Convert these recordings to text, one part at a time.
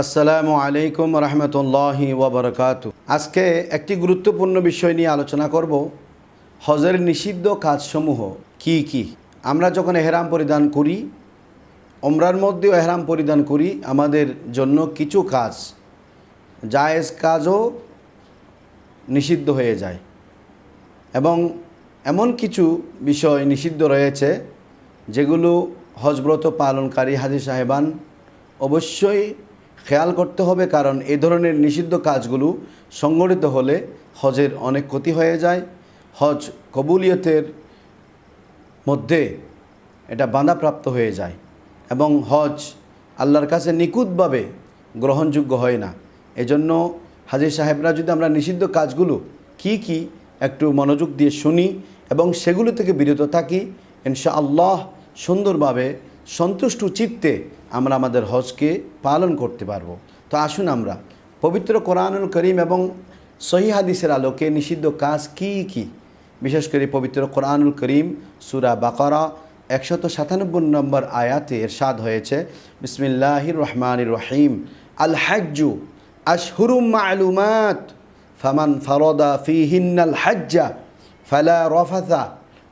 আসসালামু আলাইকুম রহমতুল্লাহি ওবরকাত আজকে একটি গুরুত্বপূর্ণ বিষয় নিয়ে আলোচনা করব, হজের নিষিদ্ধ কাজসমূহ কি কি? আমরা যখন এহরাম পরিধান করি ওমরার মধ্যেও এহরাম পরিধান করি, আমাদের জন্য কিছু কাজ, জায়েজ কাজও নিষিদ্ধ হয়ে যায়। এবং এমন কিছু বিষয় নিষিদ্ধ রয়েছে, যেগুলো হজব্রত পালনকারী হাজি সাহেবান অবশ্যই খেয়াল করতে হবে কারণ এ ধরনের নিষিদ্ধ কাজগুলো সংগঠিত হলে হজের অনেক ক্ষতি হয়ে যায়। হজ কবুলিয়তের মধ্যে এটা বাঁধাপ্রাপ্ত হয়ে যায় এবং হজ আল্লাহর কাছে নিখুঁতভাবে গ্রহণযোগ্য হয় না। এজন্য হাজির সাহেবরা যদি আমরা নিষিদ্ধ কাজগুলো কি কি একটু মনোযোগ দিয়ে শুনি এবং সেগুলো থেকে বিরত থাকি ইনশা আল্লাহ সুন্দরভাবে সন্তুষ্ট চিত্তে আমরা আমাদের হজকে পালন করতে পারব। তো আসুন আমরা, পবিত্র কোরআনুল করিম এবং সহি হাদিসের আলোকে নিষিদ্ধ কাজ কি কি? বিশেষ করে পবিত্র কোরআনুল করিম, সুরা বাকরা, একশত সাতানব্বই নম্বর আয়াতে এরশাদ হয়েছে, বিসমিল্লাহির রহমানির রহিম, আল হাজ্জু আশহুরুম মালুমাত, ফামান ফরদা ফিহিন্নাল হাজ্জা, ফালা রফাথা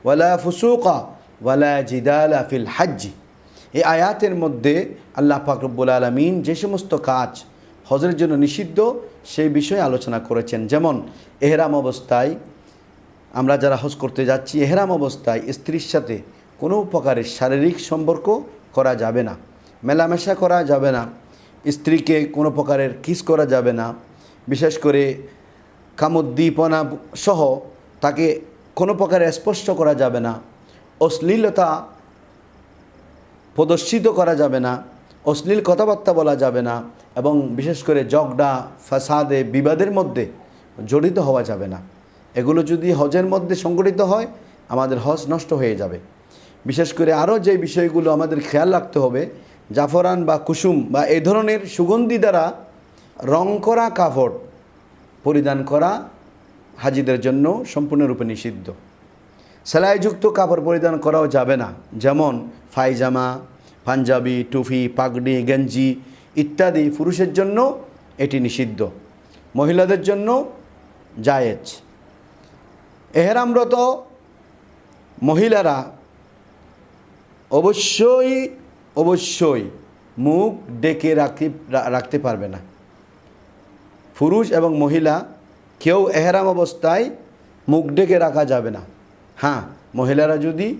ওয়ালা ফুসুকা, ওয়ালা জিদালা ফিল হাজ্জি। এই আয়াতের মধ্যে আল্লাহ ফাকরবুল আলমিন যে সমস্ত কাজ হজের জন্য নিষিদ্ধ, সেই বিষয়ে আলোচনা করেছেন। যেমন এহরাম অবস্থায় আমরা যারা হজ করতে যাচ্ছি, এহরাম অবস্থায় স্ত্রীর সাথে কোনো প্রকারের শারীরিক সম্পর্ক করা যাবে না, মেলামেশা করা যাবে না, স্ত্রীকে কোনো প্রকারের কিস করা যাবে না। বিশেষ করে কামোদ্দীপনা সহ তাকে কোনো প্রকারে স্পষ্ট করা যাবে না। অশ্লীলতা প্রদর্শিত করা যাবে না, অশ্লীল কথাবার্তা বলা যাবে না এবং বিশেষ করে জগডা, ফাসাদে, বিবাদের মধ্যে জড়িত হওয়া যাবে না। এগুলো যদি হজের মধ্যে সংগঠিত হয়, আমাদের হজ নষ্ট হয়ে যাবে। বিশেষ করে আরও যে বিষয়গুলো আমাদের খেয়াল রাখতে হবে, জাফরান বা কুসুম বা এই ধরনের সুগন্ধি দ্বারা রং করা কাপড় পরিধান করা হাজিদের জন্য সম্পূর্ণরূপে নিষিদ্ধ। সেলাইযুক্ত কাপড় পরিধান করাও যাবে না। যেমন ফাইজামা, পাঞ্জাবি টুফি পাগড়ি, গেঞ্জি ইত্যাদি পুরুষের জন্য এটি নিষিদ্ধ। মহিলাদের জন্য জায়েজ। এহেরামরত মহিলারা অবশ্যই অবশ্যই মুখ ডেকে রাখতে রাখতে পারবে না। পুরুষ এবং মহিলা কেউ এহেরাম অবস্থায় মুখ ডেকে রাখা যাবে না। হ্যাঁ মহিলারা যদি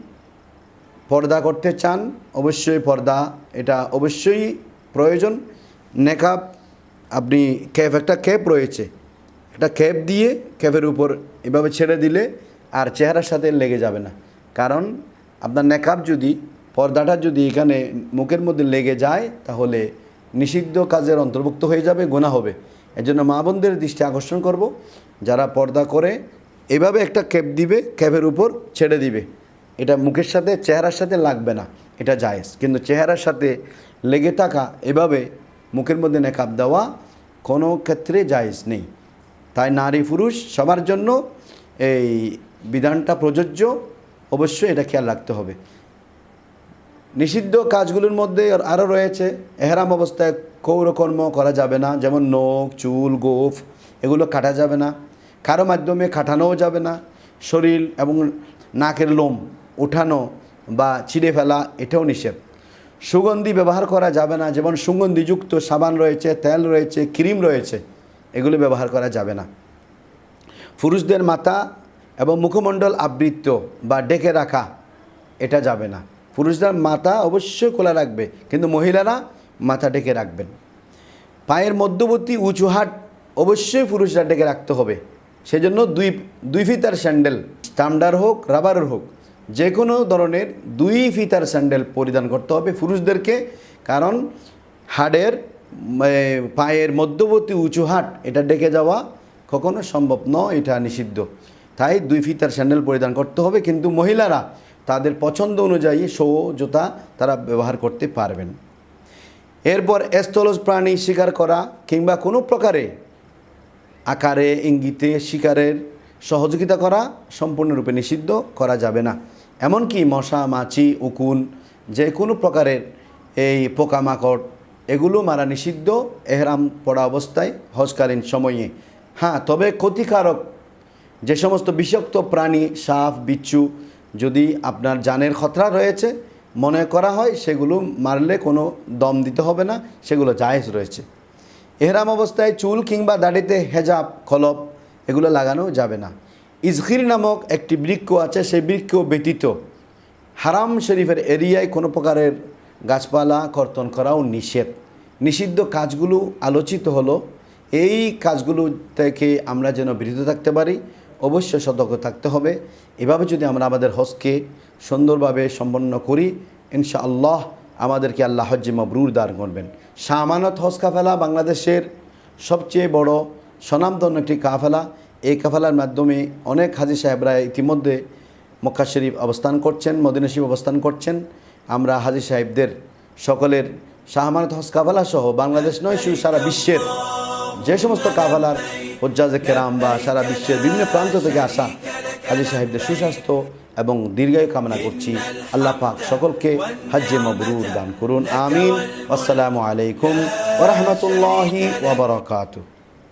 পর্দা করতে চান, অবশ্যই পর্দা, এটা অবশ্যই প্রয়োজন। নেকাব, আপনি ক্যাপ একটা ক্যাপ রয়েছে। একটা ক্যাপ দিয়ে ক্যাপের উপর এভাবে ছেড়ে দিলে আর চেহারার সাথে লেগে যাবে না। কারণ আপনার নেকাব যদি, পর্দাটা যদি এখানে মুখের মধ্যে লেগে যায়, তাহলে নিষিদ্ধ কাজের অন্তর্ভুক্ত হয়ে যাবে গোনা হবে। এজন্য মা বোনদের দৃষ্টি আকর্ষণ করব। যারা পর্দা করে এভাবে একটা ক্যাপ দিবে, ক্যাপের উপর ছেড়ে দিবে। এটা মুখের সাথে, চেহারার সাথে লাগবে না। এটা জায়েজ। কিন্তু চেহারার সাথে লেগে থাকা, এভাবে মুখের মধ্যে নেকাব দেওয়া কোনো ক্ষেত্রে জায়েজ নেই। তাই নারী পুরুষ সবার জন্য এই বিধানটা প্রযোজ্য। অবশ্যই এটা খেয়াল রাখতে হবে। নিষিদ্ধ কাজগুলোর মধ্যে আরও রয়েছে। এহরাম অবস্থায় কৌরকর্ম করা যাবে না। যেমন নখ, চুল, গোফ, এগুলো কাটা যাবে না। কারও মাধ্যমে খাটানোও যাবে না। শরীর এবং নাকের লোম উঠানো বা ছিঁড়ে ফেলা, এটাও নিষেধ। সুগন্ধি ব্যবহার করা যাবে না, যেমন সুগন্ধিযুক্ত সাবান রয়েছে, তেল রয়েছে, ক্রিম রয়েছে, এগুলো ব্যবহার করা যাবে না। পুরুষদের মাথা এবং মুখমণ্ডল আবৃত্ত বা ডেকে রাখা, এটা যাবে না। পুরুষদের মাথা অবশ্যই খোলা রাখবে, কিন্তু মহিলারা মাথা ডেকে রাখবেন। পায়ের মধ্যবর্তী উঁচু হাট অবশ্যই পুরুষরা ডেকে রাখতে হবে। সেজন্য দুই দুই ফিতার স্যান্ডেল চামড়ার হোক, রাবারের হোক যে কোনো ধরনের দুই ফিতার স্যান্ডেল পরিধান করতে হবে পুরুষদেরকে। কারণ হাড়ের পায়ের মধ্যবর্তী উঁচু হাট, এটা ডেকে যাওয়া কখনো সম্ভব নয়, এটা নিষিদ্ধ। তাই দুই ফিতার স্যান্ডেল পরিধান করতে হবে, কিন্তু মহিলারা তাদের পছন্দ অনুযায়ী শো, জুতা তারা ব্যবহার করতে পারবেন। এরপর স্থলজ প্রাণী শিকার করা কিংবা কোনো প্রকারে আকারে, ইঙ্গিতে, শিকারের সহযোগিতা করা সম্পূর্ণরূপে নিষিদ্ধ করা যাবে না। এমনকি মশা, মাছি, উকুন যে কোনো প্রকারের এই পোকামাকড়, এগুলো মারা নিষিদ্ধ, এহরাম পড়া অবস্থায় হজকালীন সময়ে। হ্যাঁ তবে ক্ষতিকারক যে সমস্ত বিষাক্ত প্রাণী, সাপ, বিচ্ছু যদি আপনার জানের খতরা রয়েছে, মনে করা হয় সেগুলো মারলে কোনো দম দিতে হবে না, সেগুলো জায়েজ রয়েছে। এহরাম অবস্থায় চুল কিংবা দাড়িতে হেজাব খলপ এগুলো লাগানো যাবে না। ইজখির নামক একটি বৃক্ষ আছে, সেই বৃক্ষ ব্যতীত হারাম শরীফের এরিয়ায় কোনো প্রকারের গাছপালা কর্তন করাও নিষেধ। নিষিদ্ধ কাজগুলো আলোচিত হলো, এই কাজগুলো থেকে আমরা যেন বিরত থাকতে পারি অবশ্যই সতর্ক থাকতে হবে। এভাবে যদি আমরা আমাদের হজকে সুন্দরভাবে সম্পন্ন করি, ইনশাআল্লাহ আমাদেরকে আল্লাহ হজ্জে মবরুর দার করবেন। শাহ আমানত হজ কাফেলা বাংলাদেশের সবচেয়ে বড় স্বনামধন্য একটি কাফেলা। এই কাফেলার মাধ্যমে অনেক হাজি সাহেবরা ইতিমধ্যে মক্কা শরীফ অবস্থান করছেন, মদিনা শরীফ অবস্থান করছেন। আমরা হাজি সাহেবদের সকলের শাহমানত হজ কাফেলা সহ বাংলাদেশ নয়, শুধু সারা বিশ্বের যে সমস্ত কাফেলার হজ্জাজে কেরাম বা সারা বিশ্বের বিভিন্ন প্রান্ত থেকে আসা হাজি সাহেবদের সুস্বাস্থ্য এবং দীর্ঘায়ু কামনা করছি। আল্লাহ পাক সকলকে হজ্জে মবরুর দান করুন। আমিন। আসসালামু আলাইকুম ওরহমতুল্লাহি ওবরাকাতু